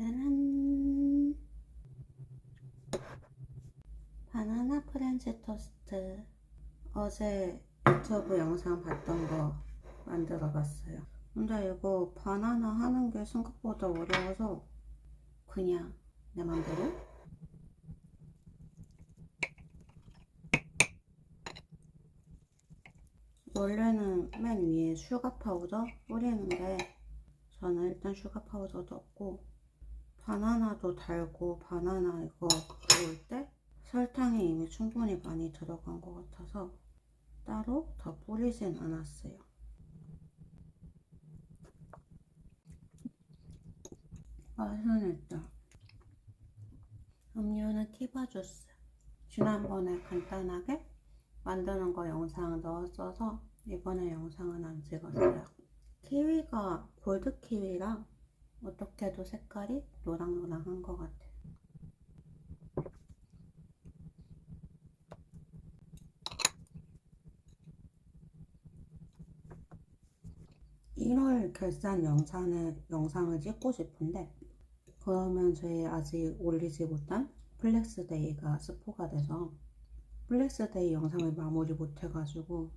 짜란 바나나 프렌즈 토스트. 어제 유튜브 영상 봤던 거 만들어 봤어요. 근데 이거 바나나 하는 게 생각보다 어려워서 그냥 내 맘대로? 원래는 맨 위에 슈가 파우더 뿌리는데 저는 일단 슈가 파우더도 없고 바나나도 달고 바나나 이거 구울 때 설탕이 이미 충분히 많이 들어간 것 같아서 따로 더 뿌리진 않았어요. 맛은 일단 음료는 키바 주스 지난번에 간단하게 만드는 거 영상 넣었어서 이번에 영상은 안 찍었어요. 키위가 골드 키위랑 어떻게도 색깔이 노랑노랑한 것 같아요. 결산 영상을, 영상을 찍고 싶은데 그러면 저희 아직 올리지 못한 플렉스데이가 스포가 돼서 플렉스데이 영상을 마무리 못해가지고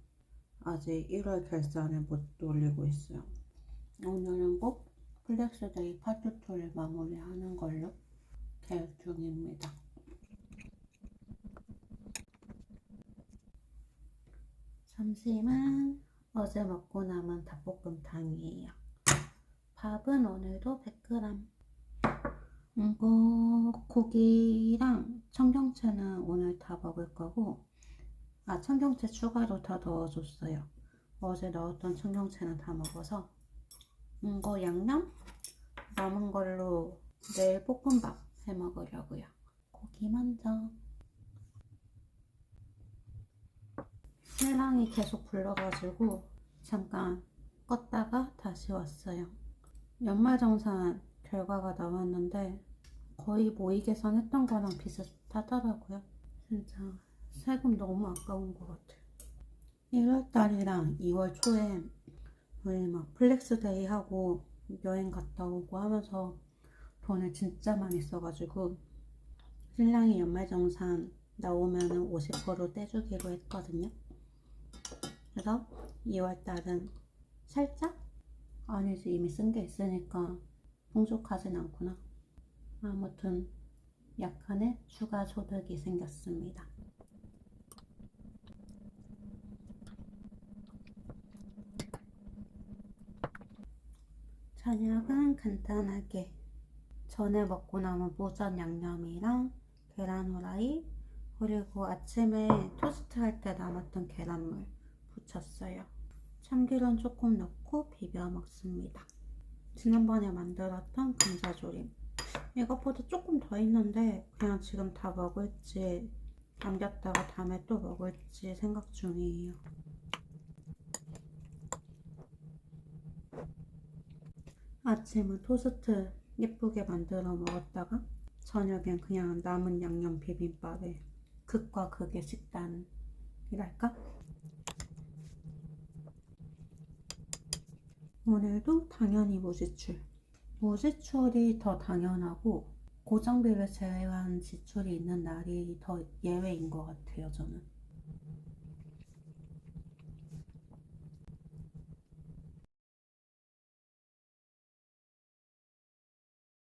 아직 1월 결산을 못 올리고 있어요. 오늘은 꼭 플렉스데이 파트 2를 마무리하는 걸로 계획 중입니다. 점심은 어제 먹고 남은 닭볶음탕이에요. 밥은 오늘도 100g. 이거 고기랑 청경채는 오늘 다 먹을 거고, 아, 청경채 추가로 다 넣어줬어요. 어제 넣었던 청경채는 다 먹어서, 이거 양념 남은 걸로 내일 볶음밥 해 먹으려고요. 고기 먼저. 신랑이 계속 불러가지고 잠깐 껐다가 다시 왔어요. 연말정산 결과가 나왔는데 거의 모의 계산 했던 거랑 비슷하더라고요. 진짜 세금 너무 아까운 것 같아요. 1월달이랑 2월 초에 막 플렉스데이 하고 여행 갔다 오고 하면서 돈을 진짜 많이 써가지고 신랑이 연말정산 나오면은 50% 떼주기로 했거든요. 그래서 2월달은 살짝? 아니지 이미 쓴 게 있으니까 풍족하진 않구나. 아무튼 약간의 추가 소득이 생겼습니다. 저녁은 간단하게 전에 먹고 남은 모전 양념이랑 계란 후라이 그리고 아침에 토스트 할 때 남았던 계란물 붙였어요. 참기름 조금 넣고 비벼 먹습니다. 지난번에 만들었던 감자조림. 이것보다 조금 더 있는데 그냥 지금 다 먹을지 남겼다가 다음에 또 먹을지 생각 중이에요. 아침은 토스트 예쁘게 만들어 먹었다가 저녁엔 그냥 남은 양념 비빔밥에 극과 극의 식단이랄까? 오늘도 당연히 무지출. 무지출이 더 당연하고 고정비를 제외한 지출이 있는 날이 더 예외인 것 같아요, 저는.